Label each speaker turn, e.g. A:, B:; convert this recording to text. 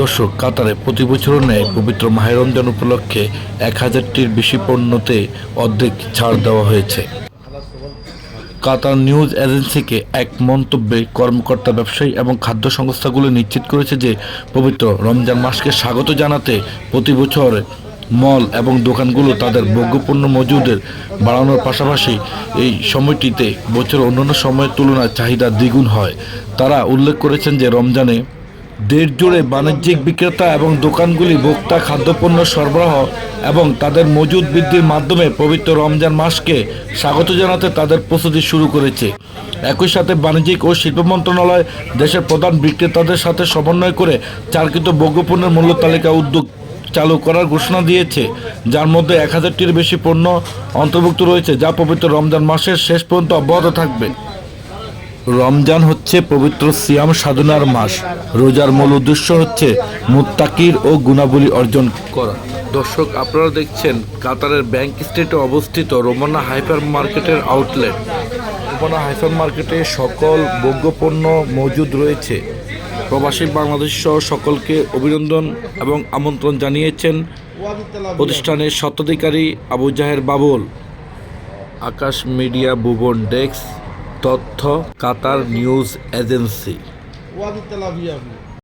A: দর্শক কাতারে প্রতি বছর ন্যায় পবিত্র মাহের রমজান উপলক্ষে এক হাজারটির বেশি পণ্যতে অর্ধেক ছাড় দেওয়া হয়েছে। কাতার নিউজ এজেন্সিকে এক মন্তব্যে কর্মকর্তা ব্যবসায়ী এবং খাদ্য সংস্থাগুলো নিশ্চিত করেছে যে পবিত্র রমজান মাসকে স্বাগত জানাতে প্রতি বছর মল এবং দোকানগুলো তাদের ভোগ্যপণ্য মজুদের বাড়ানোর পাশাপাশি এই সময়টিতে বছর অন্যান্য সময়ের তুলনায় চাহিদা দ্বিগুণ হয়। তারা উল্লেখ করেছেন যে রমজানে দেশ জুড়ে বাণিজ্যিক বিক্রেতা এবং দোকানগুলি ভোক্তা খাদ্যপণ্য সরবরাহ এবং তাদের মজুদ বৃদ্ধির মাধ্যমে পবিত্র রমজান মাসকে স্বাগত জানাতে তাদের প্রস্তুতি শুরু করেছে। একই সাথে বাণিজ্যিক ও শিল্প মন্ত্রণালয় দেশের প্রধান বিক্রেতাদের সাথে সমন্বয় করে চারকৃত ভোগ্যপণ্যের মূল্য তালিকা উদ্যোগ চালু করার ঘোষণা দিয়েছে, যার মধ্যে এক হাজারটির বেশি পণ্য অন্তর্ভুক্ত রয়েছে, যা পবিত্র রমজান মাসের শেষ পর্যন্ত অব্যাহত থাকবে। রমজান হচ্ছে পবিত্র সিয়াম সাধনার মাস। রোজার মূল উদ্দেশ্য হচ্ছে মুত্তাকির ও গুণাবলী অর্জন করা। দর্শক, আপনারা দেখছেন কাতারের ব্যাংক স্ট্রিটে অবস্থিত রোমানা হাইপার মার্কেটের আউটলেট। রোমানা হাইপার মার্কেটে সকল ভোগ্যপণ্য মজুদ রয়েছে। প্রবাসী বাংলাদেশ সহ সকলকে অভিনন্দন এবং আমন্ত্রণ জানিয়েছেন প্রতিষ্ঠানের স্বত্বাধিকারী Abu Zaher Babul. Akash media Bhuban desk. তথ্য কাতার নিউজ এজেন্সি।